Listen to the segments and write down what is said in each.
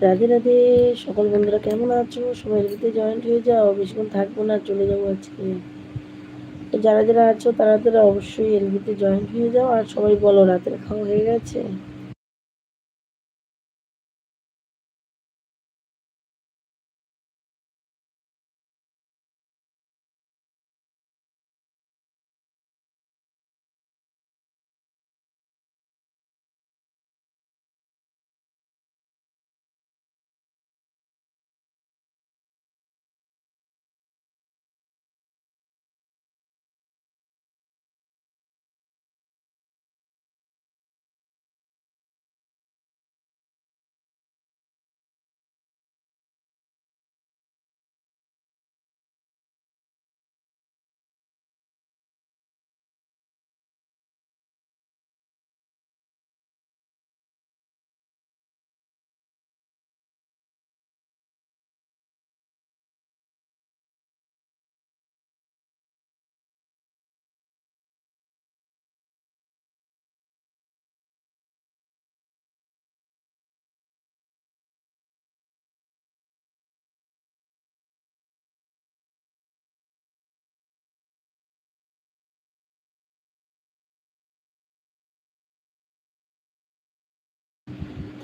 রাধে রাধে, সকল বন্ধুরা কেমন আছো? সবাই এলবিতে জয়েন্ট হয়ে যাও, বেশিক্ষণ থাকব না, চলে যাব আজকে। তো যারা যারা আছো, তারা তারা অবশ্যই এলবিতে জয়েন্ট হয়ে যাও। আর সবাই বলো, রাতের খাওয়া হয়ে গেছে?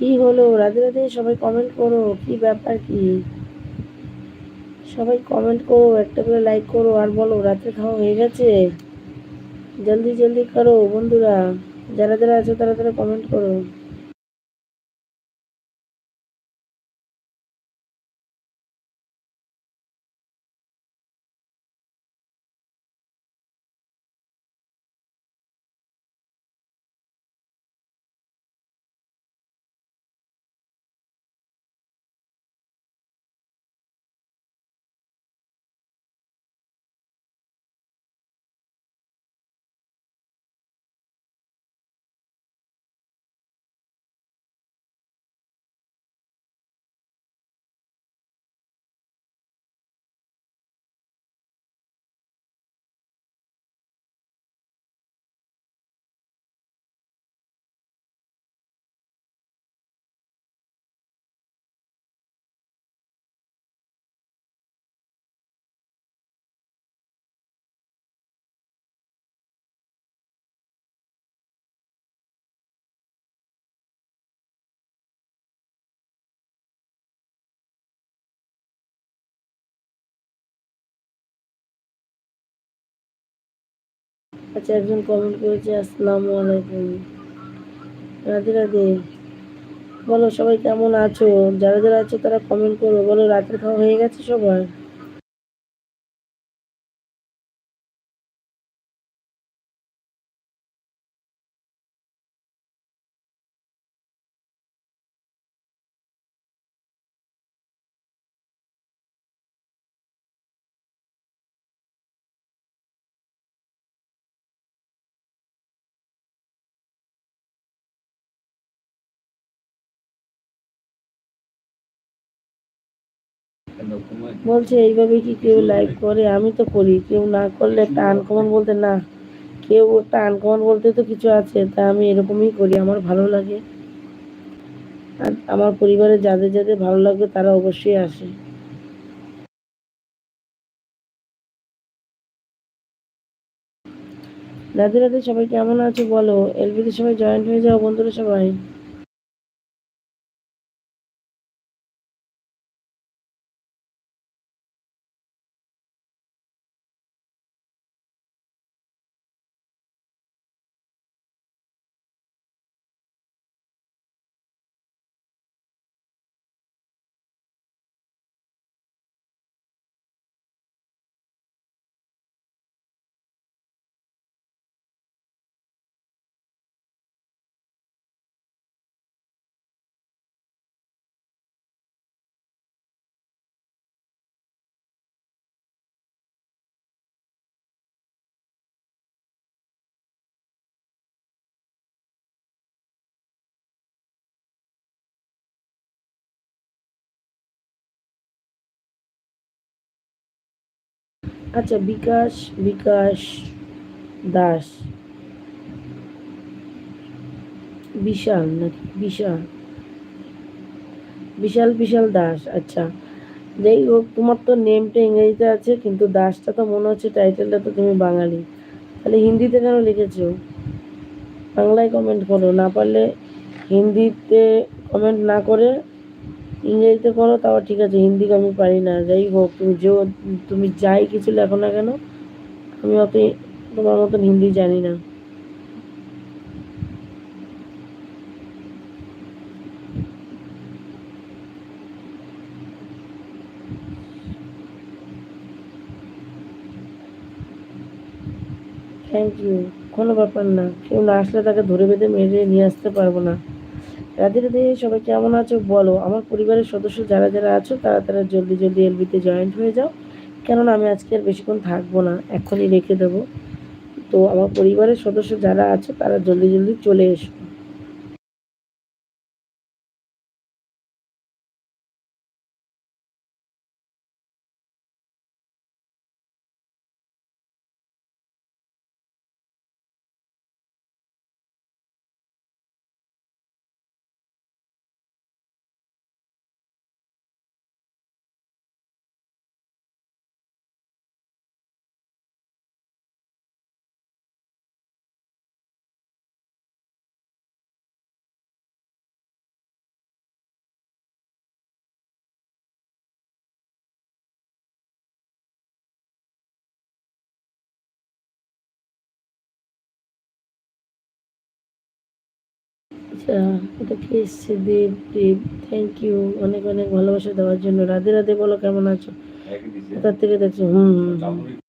কি হলো? রাধে রাধে, সবাই কমেন্ট করো, কি ব্যাপার কি? সবাই কমেন্ট করো, একটা করে লাইক করো, আর বলো, রাতে খাওয়া হয়ে গেছে? জলদি জলদি করো, বন্ধুরা, যারা যারা আছো তারা তারা কমেন্ট করো। আচ্ছা একজন কমেন্ট করেছে, আসসালামু আলাইকুম। রাধে রাধে। বলো, সবাই কেমন আছো? যারা যারা আছো, তারা কমেন্ট করো। বলো, রাতের খাওয়া হয়ে গেছে সবার? বলছে এইভাবে কি কেউ লাইভ করে? আমি তো করি। কেউ না করলে একটা আনকমন বলতে না। কেউ একটা আনকমন বলতে তো কিছু আছে। তা আমি এরকমই করি। আমার ভালো লাগে। আর আমার পরিবারে যাদের যাদের ভালো লাগবে তারা অবশ্যই আসে। রাধে রাধে সবাই কেমন আছো বলো? এলবিতে সবাই জয়েন্ট হয়ে যাও বন্ধুরা সবাই। আচ্ছা বিকাশ বিকাশ দাস। বিশাল নাকি? বিশাল। বিশাল বিশাল দাস আচ্ছা। যাই হোক, তোমার তো নেমটা ইংরেজিতে আছে, কিন্তু দাসটা তো মনে হচ্ছে টাইটেলটা তো তুমি বাঙালি। তাহলে হিন্দিতে কেন লিখেছো? বাংলায় কমেন্ট করো, না পারলে হিন্দিতে কমেন্ট না করে ইংরেজিতে করো তাও ঠিক আছে হিন্দি আমি পারি না। যাই হোক, তুমি যে তুমি যাই কিছু লেখো না কেন, আমি অত তোমার মতন হিন্দি জানি না। থ্যাংক ইউ কোনো ব্যাপার না। কেউ না আসলে তাকে ধরে বেঁধে মেরে নিয়ে আসতে পারব না। রাধে রাধে, সবাই কেমন আছো? বলো, আমার পরিবারের সদস্য যারা যারা আছো, তারা তারা জলদি জলদি এলবিতে জয়েন্ট হয়ে যাও। কেননা আমি আজকে আর বেশিক্ষণ থাকব না, এখনই রেখে দেবো। তো আমার পরিবারের সদস্য যারা আছে, তারা জলদি জলদি চলে এসো। আচ্ছা এটা কি এসছে? দেব দেব থ্যাংক ইউ অনেক অনেক ভালোবাসা দেওয়ার জন্য। রাধে রাধে বলো কেমন আছো? তার থেকে দেখছ? হুম। হুম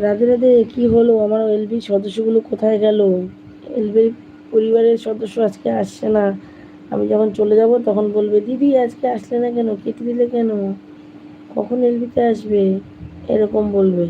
রাধে রাধে কী হলো? আমার এলবি সদস্যগুলো কোথায় গেল? এলবির পরিবারের সদস্য আজকে আসছে না। আমি যখন চলে যাব, তখন বলবে, দিদি, আজকে আসলে না কেন? কেটে দিলে কেন? কখন এলবিতে আসবে? এরকম বলবে।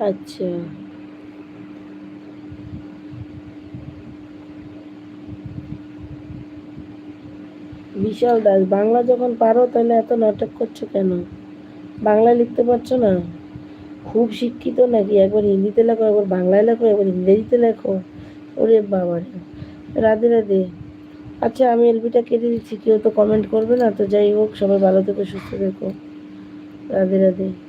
আচ্ছা। বিশাল দাস বাংলা যখন পারো, তাহলে এত নাটক করছ কেন? বাংলা লিখতে পারছ না? খুব শিক্ষিত নাকি? একবার হিন্দিতে লেখো, একবার বাংলায় লেখো, একবার ইংরেজিতে লেখো। ওরে বাবা রাধে রাধে। আচ্ছা আমি এলবিটা কেটে দিচ্ছি, কেউ তো কমেন্ট করবে না। তো যাই হোক, সবাই ভালো থেকো, সুস্থ থেকো। রাধে রাধে।